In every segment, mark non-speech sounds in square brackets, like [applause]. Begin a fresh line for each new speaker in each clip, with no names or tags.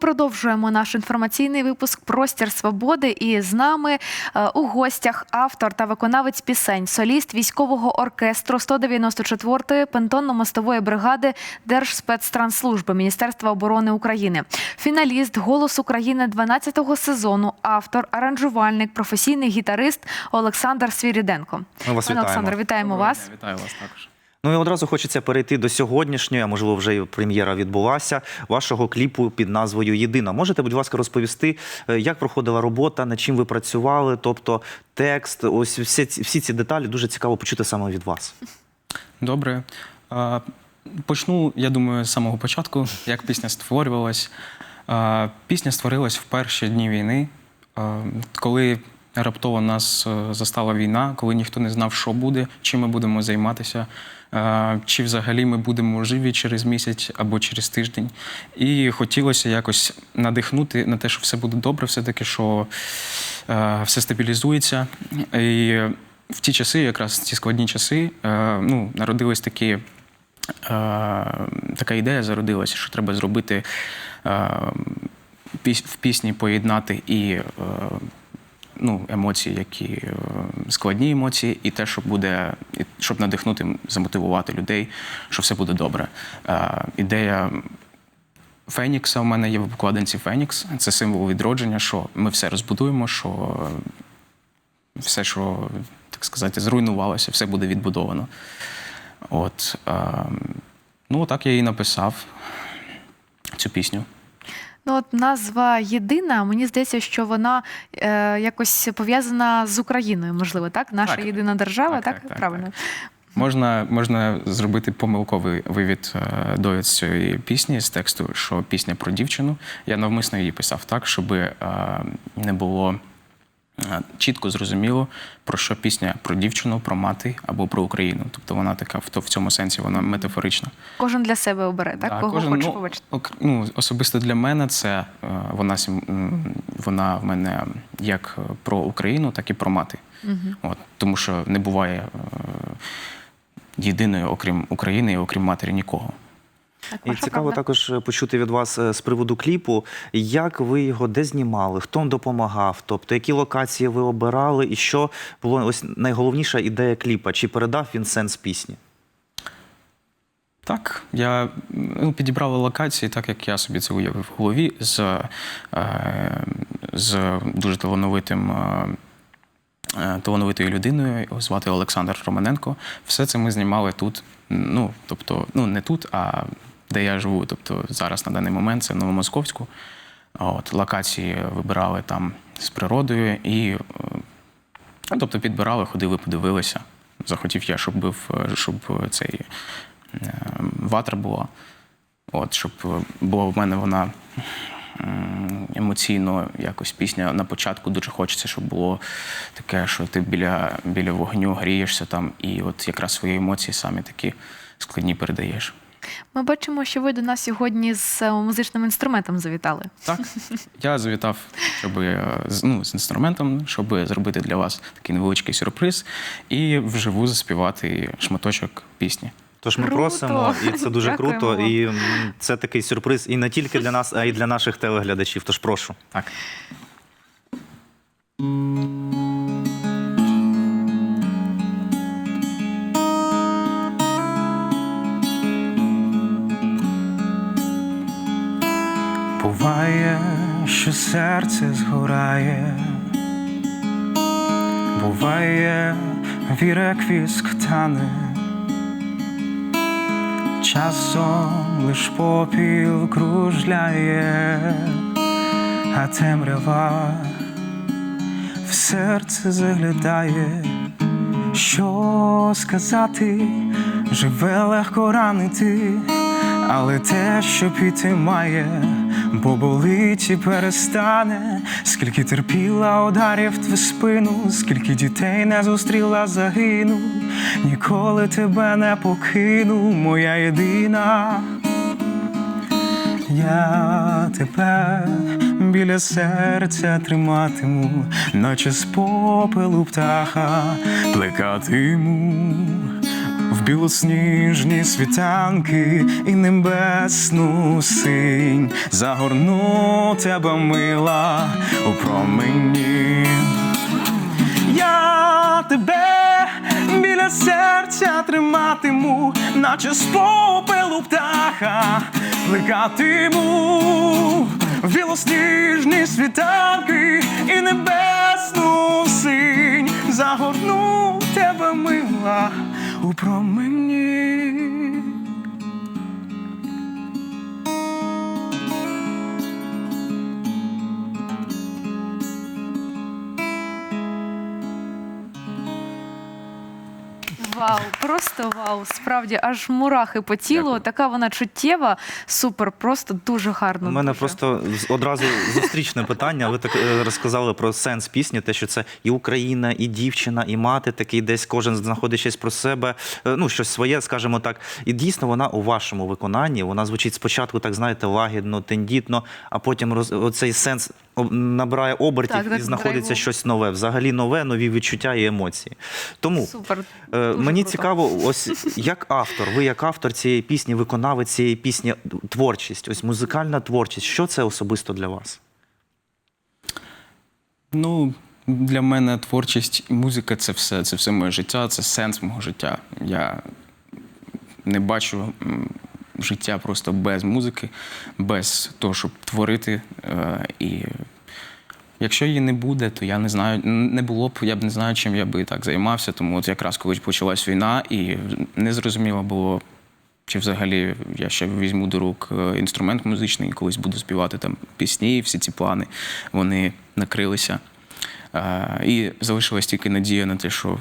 продовжуємо наш інформаційний випуск Простір свободи. І з нами е, у гостях автор та виконавець пісень, соліст військового оркестру 194-ї пентонно-мостової бригади Держспецтранслужби Міністерства оборони України, фіналіст Голос України 12-го сезону, автор, аранжувальник, професійний гітарист Олександр Свіріденко.
Ми вас вітаємо.
Олександр, вітаємо
Доброго
вас.
дня, Вітаю вас також.
Ну і одразу хочеться перейти до сьогоднішньої, а можливо, вже і прем'єра відбулася вашого кліпу під назвою Єдина. Можете, будь ласка, розповісти, е, як проходила робота, над чим ви працювали? Тобто текст, ось всі всі ці деталі дуже цікаво почути саме від вас.
Добре. Почну, я думаю, з самого початку, як пісня створювалась. Пісня створилась в перші дні війни, коли раптово нас е, застала війна, коли ніхто не знав, що буде, чим ми будемо займатися, чи взагалі ми будемо живі через місяць або через тиждень. І хотілося якось надихнути на те, що все буде добре, все-таки, що все стабілізується. І в ті часи, якраз ці складні часи, ну, народились такі. Така ідея зародилася, що треба зробити в пісні поєднати і ну, емоції, які е, складні емоції, і те, що буде, щоб надихнути, замотивувати людей, що все буде добре. Е, Ідея Фенікса у мене є в обкладинці Фенікс. Це символ відродження, що ми все розбудуємо, що все, що, так сказати, зруйнувалося, все буде відбудовано. От, е, ну, так я і написав цю пісню.
Ну, от назва єдина. Мені здається, що вона е, якось пов'язана з Україною, можливо, так? Наша
Так.
єдина держава, так?
Так, так, так,
Правильно.
Можна, можна зробити помилковий вивід до довід з цієї пісні з тексту, що пісня про дівчину. Я навмисно її писав так, щоб е, не було е, чітко зрозуміло, про що пісня про дівчину, про мати або про Україну. Тобто вона така в то- в цьому сенсі вона метафорична.
Кожен для себе обере, так?
Да,
Кого
кожен,
хоче
ну,
побачити.
ок- ну, особисто для мене це е, вона, вона в мене як про Україну, так і про мати. От, тому що не буває е, єдиної, окрім України і окрім матері, нікого.
Так,
І цікаво
правда.
також е, почути від вас е, з приводу кліпу, як ви його де знімали, хто вам допомагав, тобто які локації ви обирали, і що було ось найголовніша ідея кліпа? Чи передав він сенс пісні?
Так, я ну, підібрав локації, так як я собі це уявив в голові з, е, з дуже талановитим. е, Талановитою людиною, його звати Олександр Романенко. Все це ми знімали тут. Ну, тобто, ну не тут, а де я живу. Тобто зараз на даний момент це в Новомосковську. От, локації вибирали там з природою і е, ну, тобто підбирали, ходили, подивилися. Захотів я, щоб був, е, щоб цей е, ватра була. От, щоб бо в мене вона емоційно якось пісня на початку дуже хочеться, щоб було таке, що ти біля, біля вогню грієшся там, і от якраз свої емоції самі такі складні передаєш.
Ми бачимо, що ви до нас сьогодні з е, музичним інструментом завітали.
Так, [laughs] я завітав, щоб е, з- ну, з інструментом, щоб зробити для вас такий невеличкий сюрприз і вживу заспівати шматочок пісні.
Тож ми
Круто!
просимо, і це дуже
Дякуємо
круто. І це такий сюрприз і не тільки для нас, а й для наших телеглядачів. Тож прошу.
Так.
Серце згорає, буває, віра як віск тане, часом лиш попіл кружляє, а темрява в серце заглядає, що сказати, живе легко ранити, але те, що піти має, бо болить і перестане, скільки терпіла ударів в спину, скільки дітей не зустріла, загину, ніколи тебе не покину, моя єдина. Я тебе біля серця триматиму, наче з попелу птаха плекатиму білосніжні світанки і небесну синь. Загорну тебе мила у промені. Я тебе біля серця триматиму, наче з попелу птаха плекатиму в білосніжні світанки і небесну синь. Загорну тебе мила у промені.
Вау, просто вау. Справді, аж мурахи по тілу.
Дякую.
Така вона чуттєва. Супер, просто дуже гарно.
У мене
дуже.
просто одразу зустрічне питання. Ви так е, розказали про сенс пісні, те, що це і Україна, і дівчина, і мати, такий десь кожен знаходить щось про себе, е, ну щось своє, скажімо так. І дійсно вона у вашому виконанні. Вона звучить спочатку, так знаєте, лагідно, тендітно, а потім роз... оцей сенс набирає обертів
Так, так,
і знаходиться
драйвово.
щось нове, взагалі нове, нові відчуття і емоції. Тому
Супер.
Е,
Дуже
Мені
круто.
цікаво, ось як автор, ви як автор цієї пісні, виконавець цієї пісні, творчість, ось музикальна творчість. Що це особисто для вас?
Ну, для мене творчість і музика це все. Це все моє життя, це сенс мого життя. Я не бачу життя просто без музики, без того, щоб творити. Е, І якщо її не буде, то я не знаю, не було б, я б не знаю, чим я би так займався. Тому от якраз коли почалась війна, і не зрозуміло було. Чи взагалі я ще візьму до рук е, інструмент музичний і колись буду співати там пісні, і всі ці плани вони накрилися. Е, І залишилась тільки надія на те, що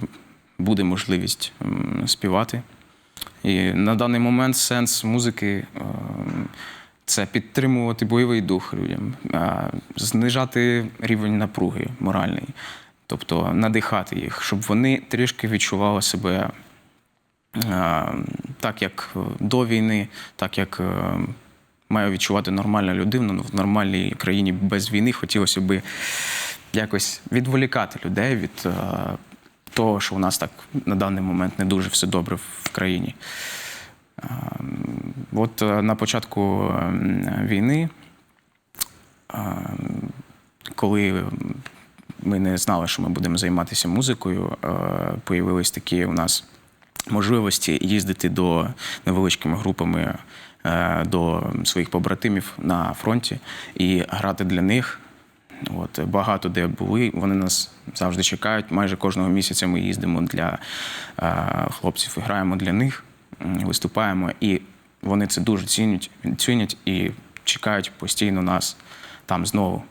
буде можливість співати. І на даний момент сенс музики е, це підтримувати бойовий дух людям, е, знижати рівень напруги моральний, тобто надихати їх, щоб вони трішки відчували себе е, так, як до війни, так як має відчувати нормальна людина ну, в нормальній країні без війни. Хотілося б якось відволікати людей від того, що у нас так на даний момент не дуже все добре в країні. Е, От е, на початку е, війни, е, коли ми не знали, що ми будемо займатися музикою, е, появились такі у нас можливості їздити до невеличкими групами е, до своїх побратимів на фронті і грати для них. От багато де були, вони нас завжди чекають. Майже кожного місяця ми їздимо для е, хлопців граємо для них, виступаємо, і вони це дуже цінять, цінять і чекають постійно нас там знову.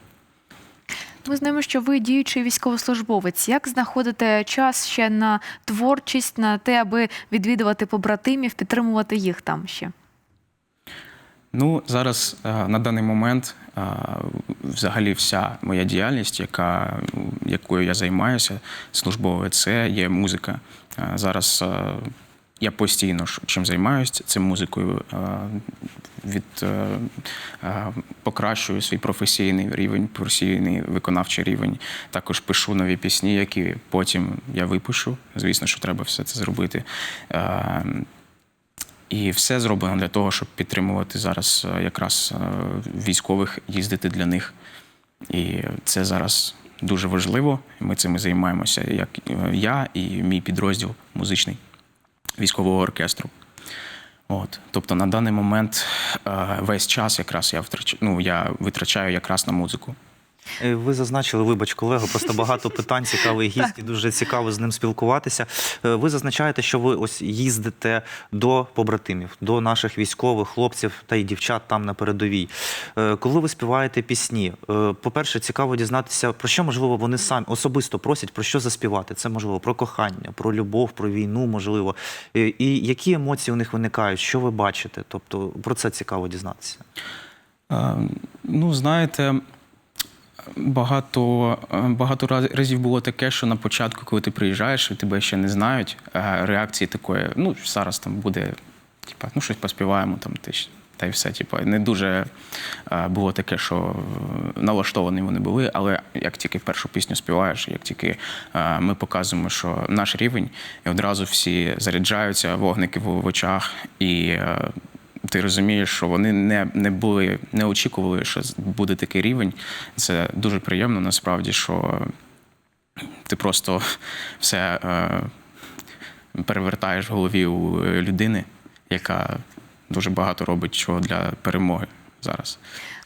Ми знаємо, що ви діючий військовослужбовець. Як знаходите час ще на творчість, на те, аби відвідувати побратимів, підтримувати їх там ще?
Ну, зараз е, на даний момент е, взагалі вся моя діяльність, яка, якою я займаюся, службове, це є музика. Е, Зараз я постійно чим займаюся, це музикою. Від, покращую свій професійний рівень, професійний виконавчий рівень. Також пишу нові пісні, які потім я випишу. Звісно, що треба все це зробити. І все зроблено для того, щоб підтримувати зараз е, якраз е, військових, їздити для них. І це зараз дуже важливо. Ми цим займаємося, як е, я і мій підрозділ музичний військового оркестру. От, тобто на даний момент весь час якраз я втрач... ну, я витрачаю якраз на музику.
Е, Ви зазначили, вибач, колего, просто багато [laughs] питань, цікавий гість, і дуже цікаво з ним спілкуватися. Е, Ви зазначаєте, що ви ось їздите до побратимів, до наших військових хлопців та й дівчат там на передовій. Е, Коли ви співаєте пісні, по-перше, цікаво дізнатися, про що можливо вони самі особисто просять, про що заспівати. Це можливо про кохання, про любов, про війну, можливо. І які емоції у них виникають, що ви бачите? Тобто про це цікаво дізнатися.
Ну, знаєте, багато, е, багато раз- разів було таке, що на початку, коли ти приїжджаєш і тебе ще не знають, е, реакції такої, ну, зараз там буде, типа, ну, щось поспіваємо, там, ти, Та й все, типу, не дуже е, було таке, що налаштовані вони були, але як тільки першу пісню співаєш, як тільки ми показуємо, що наш рівень, і одразу всі заряджаються, вогники в, очах, і ти розумієш, що вони не, не були, не очікували, що буде такий рівень. Це дуже приємно, насправді, що ти просто все е, перевертаєш в голові у е, людини, яка дуже багато робить чого для перемоги зараз.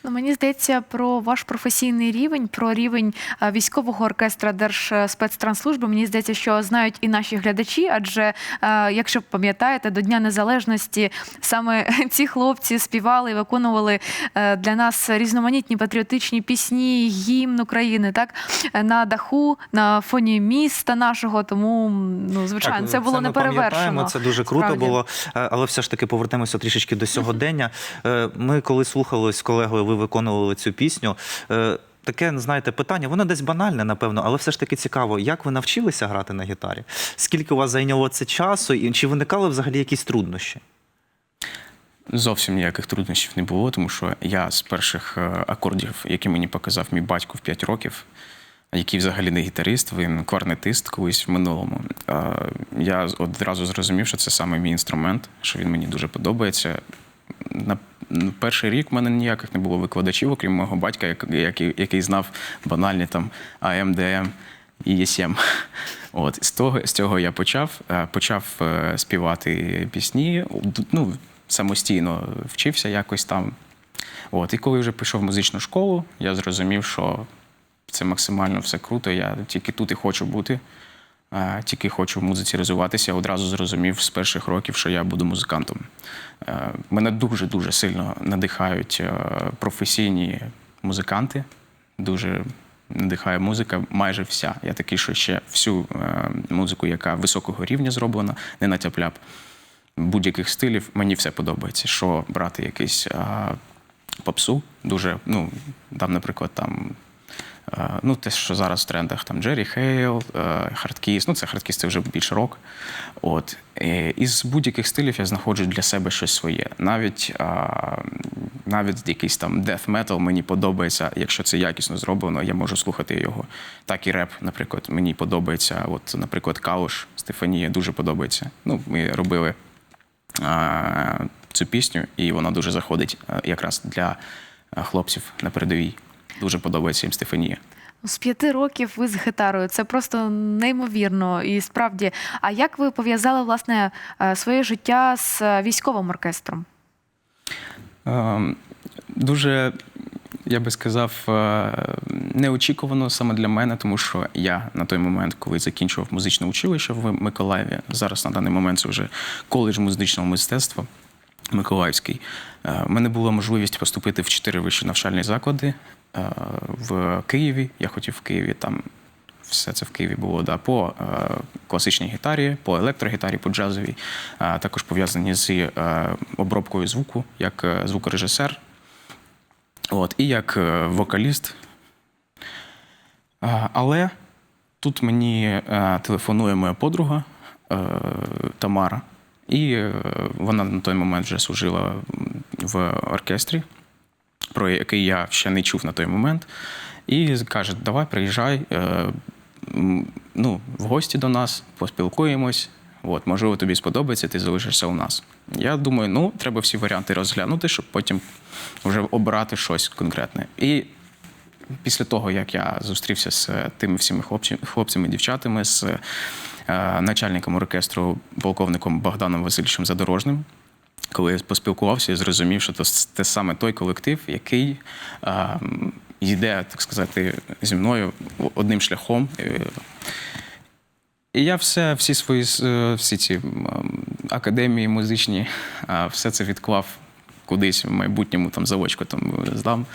Ну, мені здається, про ваш професійний рівень, про рівень е, військового оркестра Держспецтранслужби. Мені здається, що знають і наші глядачі, адже е, якщо пам'ятаєте, до Дня Незалежності саме [laughs] ці хлопці співали і виконували е, для нас різноманітні патріотичні пісні, гімн України, так на даху, на фоні міста нашого. Тому ну звичайно, це було
ми
неперевершено.
пам'ятаємо, Це дуже круто
справді.
було. Але все ж таки повертаємося трішечки до сьогодення. Ми коли слухали з колегою, ви виконували цю пісню. е, Таке, знаєте, питання, воно десь банальне, напевно, але все ж таки цікаво, як ви навчилися грати на гітарі? Скільки у вас зайняло це часу, і чи виникали взагалі якісь труднощі?
Зовсім ніяких труднощів не було, тому що я з перших е, акордів, які мені показав мій батько в 5 років, який взагалі не гітарист, він кларнетист колись в минулому. е, Я одразу зрозумів, що це саме мій інструмент, що він мені дуже подобається. На перший рік в мене ніяких не було викладачів, окрім мого батька, який, який знав банальні там АМ, і ЄСМ. [laughs] От з того з цього я почав. Е, Почав е, співати пісні. Ну, самостійно вчився якось там. От, і коли вже пішов в музичну школу, я зрозумів, що це максимально все круто. Я тільки тут і хочу бути, тільки хочу в музиці розвиватися. Одразу зрозумів з перших років, що я буду музикантом. Е, Мене дуже-дуже сильно надихають е, професійні музиканти. Дуже надихає музика майже вся. Я такий, що ще всю е, музику, яка високого рівня зроблена, не на тяп-ляп будь-яких стилів, мені все подобається. Що брати якийсь попсу, дуже, ну, там, наприклад, там. А, Ну, те, що зараз в трендах, там Джері Хейл, Хардкіс, ну це хардкіс це вже більш рок. От. Е, Із будь-яких стилів я знаходжу для себе щось своє. Навіть, навіть якийсь там death metal мені подобається, якщо це якісно зроблено, я можу слухати його. Так і реп, наприклад, мені подобається. От, наприклад, Калуш Стефанія дуже подобається. Ну, ми робили цю пісню, і вона дуже заходить якраз для хлопців на передовій. Дуже подобається їм Стефанія.
З п'яти років ви з гітарою. Це просто неймовірно. І справді, а як ви пов'язали власне е, своє життя з е, військовим оркестром?
Ем, Дуже, я би сказав, е, неочікувано саме для мене, тому що я на той момент, коли закінчував музичне училище в Миколаєві, зараз на даний момент це вже коледж музичного мистецтва Миколаївський, в мене була можливість поступити в чотири вищі навчальні заклади в Києві. Я хотів в Києві там. Все це в Києві було да, по е, класичній гітарі, по електрогітарі, по джазовій, а також пов'язані з е, обробкою звуку як е, звукорежисер, от, і як е, вокаліст. А, але тут мені е, телефонує моя подруга е, Тамара, і е, вона на той момент вже служила в оркестрі, про який я ще не чув на той момент. І каже: давай приїжджай е, ну, в гості до нас, поспілкуємось. От, можливо, тобі сподобається, ти залишишся у нас. Я думаю, ну, треба всі варіанти розглянути, щоб потім вже обрати щось конкретне. І після того, як я зустрівся з тими всіми хлопці, хлопцями і дівчатами, з е, начальником оркестру, полковником Богданом Васильовичем Задорожним, коли я поспілкувався, я зрозумів, що це те саме той колектив, який е, йде, так сказати, зі мною одним шляхом. Е, І я все, всі свої е, всі ці академії музичні, все це відклав кудись в майбутньому там заочку там здам.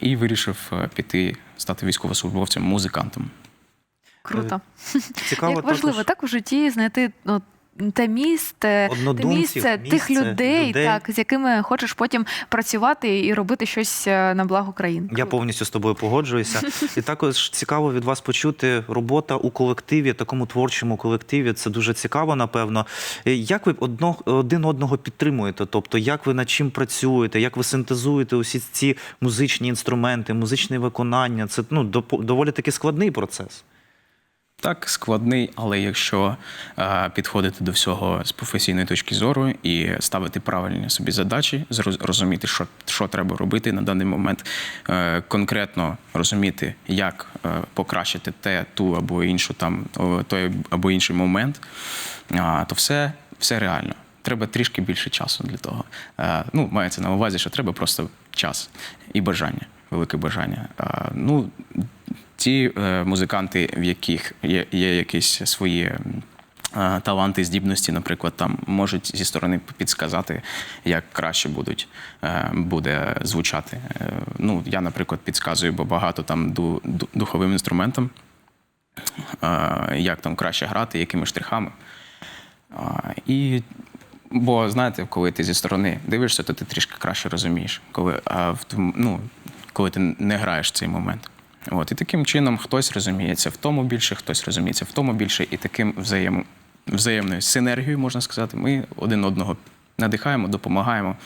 І вирішив е, піти стати військовослужбовцем, музикантом.
Круто.
Цікаво
Як важливо
також-
так у житті знайти ну, те місце, те
Однодумців,
місце тих людей,
людей.
так з якими хочеш потім працювати і робити щось е, на благо країни.
Я повністю з тобою погоджуюся. [laughs] І також цікаво від вас почути робота у колективі, такому творчому колективі. Це дуже цікаво, напевно. Е, Як ви одно, один одного підтримуєте? Тобто, як ви над чим працюєте, як ви синтезуєте усі ці музичні інструменти, музичне виконання? Це ну доволі таки складний процес.
Так, складний, але якщо е, підходити до всього з професійної точки зору і ставити правильні собі задачі, зроз- розуміти, що, що треба робити на даний момент, е, конкретно розуміти, як е, покращити те, ту або іншу там, той або інший момент, а, то все, все реально. Треба трішки більше часу для того. Е, ну, мається на увазі, що треба просто час і бажання, велике бажання. Е, ну, ті е, музиканти, в яких є, є якісь свої таланти, здібності, наприклад, там можуть зі сторони підсказати, як краще будуть, е, буде звучати. Е, ну, я, наприклад, підказую, бо багато там ду, ду- духовим інструментам, як там краще грати, якими штрихами. І, бо знаєте, коли ти зі сторони дивишся, то ти трішки краще розумієш, коли, а ну, коли ти не граєш в цей момент. От, і таким чином хтось розуміється в тому більше, хтось розуміється в тому більше, і таким взаєм, взаємною синергією, можна сказати, ми один одного надихаємо, допомагаємо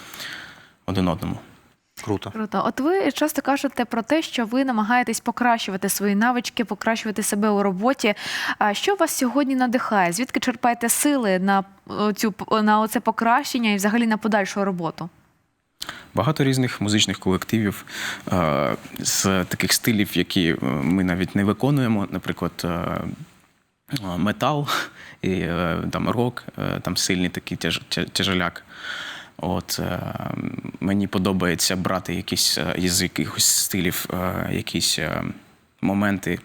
один одному.
Круто.
Круто. От ви часто кажете про те, що ви намагаєтесь покращувати свої навички, покращувати себе у роботі. А що вас сьогодні надихає? Звідки черпаєте сили на цю на оце покращення і взагалі на подальшу роботу?
Багато різних музичних колективів е, з таких стилів, які е, ми навіть не виконуємо, наприклад, е, метал і там рок, там сильний такий тяжеляк. От мені подобається брати якісь із якихось стилів, якісь моменти,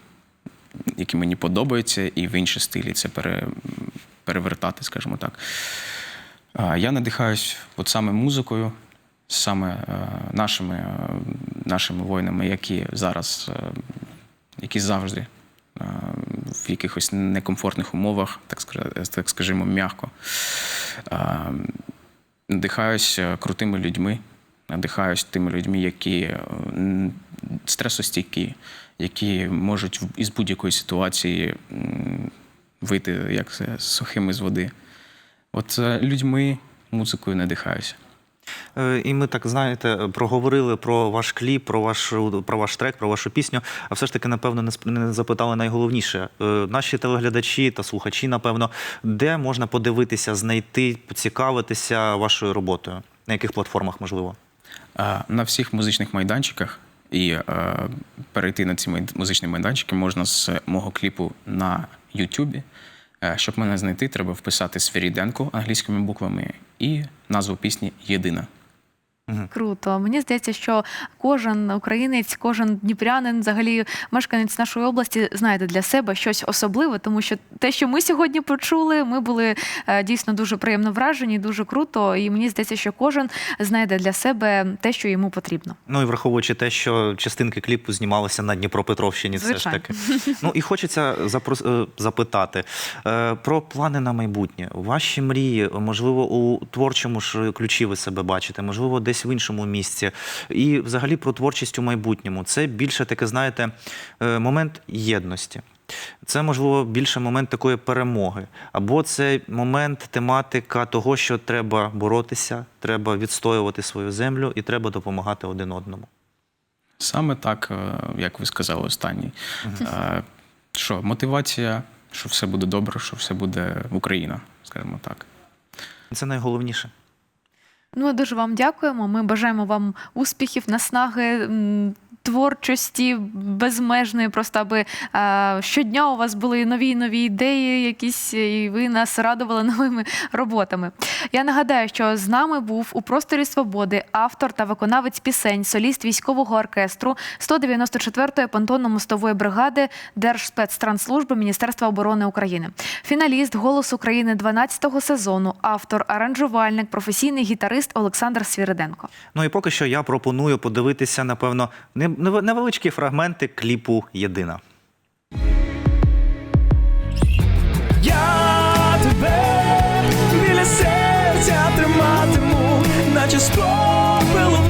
які мені подобаються, і в інші стилі це пере, перевертати, скажімо так. Я надихаюсь от саме музикою, саме е, нашими, е, нашими воїнами, які зараз, е, які завжди в якихось некомфортних умовах, так, скажімо, м'яко. Надихаюсь крутими людьми, надихаюсь тими людьми, які стресостійкі, які можуть із будь-якої ситуації вийти як сухими з води. От людьми, музикою надихаюся.
Е, І ми так знаєте, проговорили про ваш кліп, про ваш про ваш трек, про вашу пісню. А все ж таки, напевно, не запитали найголовніше. Е, Наші телеглядачі та слухачі, напевно, де можна подивитися, знайти, поцікавитися вашою роботою? На яких платформах можливо?
Е, На всіх музичних майданчиках і перейти на ці музичні майданчики можна з мого кліпу на Ютубі. Е, Щоб мене знайти, треба вписати Свіріденко англійськими буквами і назву пісні Єдина.
Круто. Мені здається, що кожен українець, кожен дніпрянин, взагалі мешканець нашої області, знайде для себе щось особливе, тому що те, що ми сьогодні почули, ми були е, дійсно дуже приємно вражені, дуже круто. І мені здається, що кожен знайде для себе те, що йому потрібно.
Ну і враховуючи те, що частинки кліпу знімалися на Дніпропетровщині, все ж таки. Ну і хочеться запрос- е, запитати е, про плани на майбутнє. Ваші мрії, можливо, у творчому ж ключі ви себе бачите, можливо, десь в іншому місці. І взагалі про творчість у майбутньому. Це більше таке, знаєте, е, момент єдності. Це можливо більше момент такої перемоги, або це момент, тематика того, що треба боротися, треба відстоювати свою землю і треба допомагати один одному.
Саме так, е, як ви сказали останній. Е, Що мотивація, що все буде добре, що все буде Україна, скажімо так.
Це найголовніше.
Ну, дуже вам дякуємо. Ми бажаємо вам успіхів, наснаги. Творчості безмежної, просто аби е, щодня у вас були нові нові ідеї, якісь, і ви нас радували [laughs] новими роботами. Я нагадаю, що з нами був у просторі свободи автор та виконавець пісень, соліст військового оркестру 194-ї понтонно-мостової бригади Держспецтранслужби Міністерства оборони України, фіналіст Голос України 12-го сезону, автор, аранжувальник, професійний гітарист журналіст Олександр Свіриденко.
Ну і поки що я пропоную подивитися, напевно, невеличкі фрагменти кліпу Єдина.
Я тебе біля серця триматиму, наче спопилу